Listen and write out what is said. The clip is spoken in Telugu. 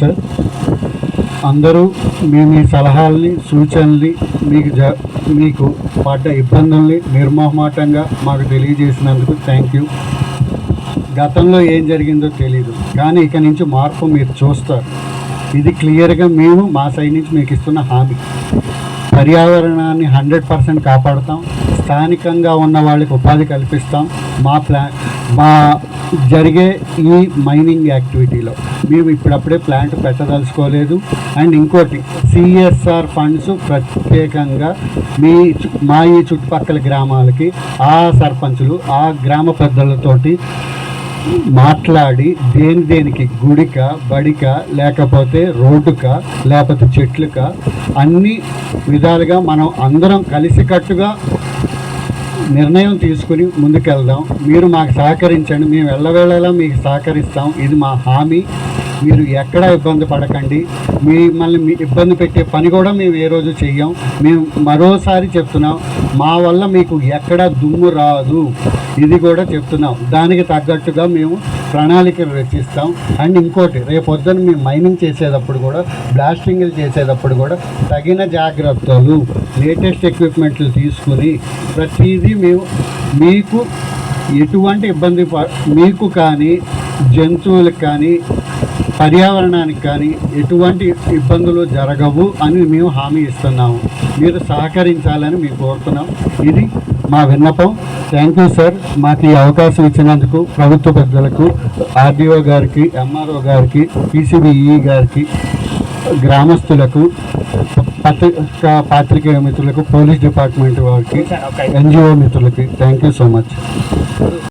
సార్. అందరూ మీ మీ సలహాలని సూచనల్ని మీకు జ మీకు పడ్డ ఇబ్బందుల్ని నిర్మోహమాటంగా మాకు తెలియజేసినందుకు థ్యాంక్ యూ గతంలో ఏం జరిగిందో తెలియదు కానీ ఇక నుంచి మార్పు మీరు చూస్తారు. ఇది క్లియర్గా మేము మా సైడ్ నుంచి మీకు ఇస్తున్న హామీ. పర్యావరణాన్ని హండ్రెడ్ పర్సెంట్ కాపాడుతాం స్థానికంగా ఉన్న వాళ్ళకి ఉపాధి కల్పిస్తాం మా ప్లా మా జరిగే ఈ మైనింగ్ యాక్టివిటీలో మేము ఇప్పుడప్పుడే ప్లాంట్ పెట్టదలుచుకోలేదు. అండ్ ఇంకోటి సిఎస్ఆర్ ఫండ్స్ ప్రత్యేకంగా మీ మా ఈ చుట్టుపక్కల గ్రామాలకి ఆ సర్పంచులు ఆ గ్రామ పెద్దలతోటి మాట్లాడి దేని దేనికి గుడిక బడిక లేకపోతే రోడ్డుక లేకపోతే చెట్లుక అన్ని విధాలుగా మనం అందరం కలిసికట్టుగా నిర్ణయం తీసుకుని ముందుకెళ్దాం. మీరు మాకు సహకరించండి. మేము వెళ్ళవేళలా మీకు సహకరిస్తాం. ఇది మా హామీ. మీరు ఎక్కడ ఇబ్బంది పడకండి. మిమ్మల్ని మీ ఇబ్బంది పెట్టే పని కూడా మేము ఏ రోజు చెయ్యం. మేము మరోసారి చెప్తున్నాం మా వల్ల మీకు ఎక్కడ దుమ్ము రాదు. ఇది కూడా చెప్తున్నాం. దానికి తగ్గట్టుగా మేము ప్రణాళికలు రచిస్తాం. అండ్ ఇంకోటి రేపు పొద్దున్న మేము మైనింగ్ చేసేటప్పుడు కూడా బ్లాస్టింగ్లు చేసేటప్పుడు కూడా తగిన జాగ్రత్తలు లేటెస్ట్ ఎక్విప్మెంట్లు తీసుకుని ప్రతిదీ మేము మీకు ఎటువంటి ఇబ్బంది మీకు కానీ జంతువులకు కానీ పర్యావరణానికి కానీ ఎటువంటి ఇబ్బందులు జరగవు అని మేము హామీ ఇస్తున్నాము. మీరు సహకరించాలని మేము కోరుతున్నాం. ఇది మా విన్నపం. థ్యాంక్ యూ సార్ మాకు ఈ అవకాశం ఇచ్చినందుకు ప్రభుత్వ పెద్దలకు ఆర్డీఓ గారికి ఎంఆర్ఓ గారికి పీసీబీఈ గారికి గ్రామస్తులకు పత్రికా పాత్రికేయ మిత్రులకు పోలీస్ డిపార్ట్మెంట్ వారికి ఎన్జిఓ మిత్రులకి థ్యాంక్ యూ సో మచ్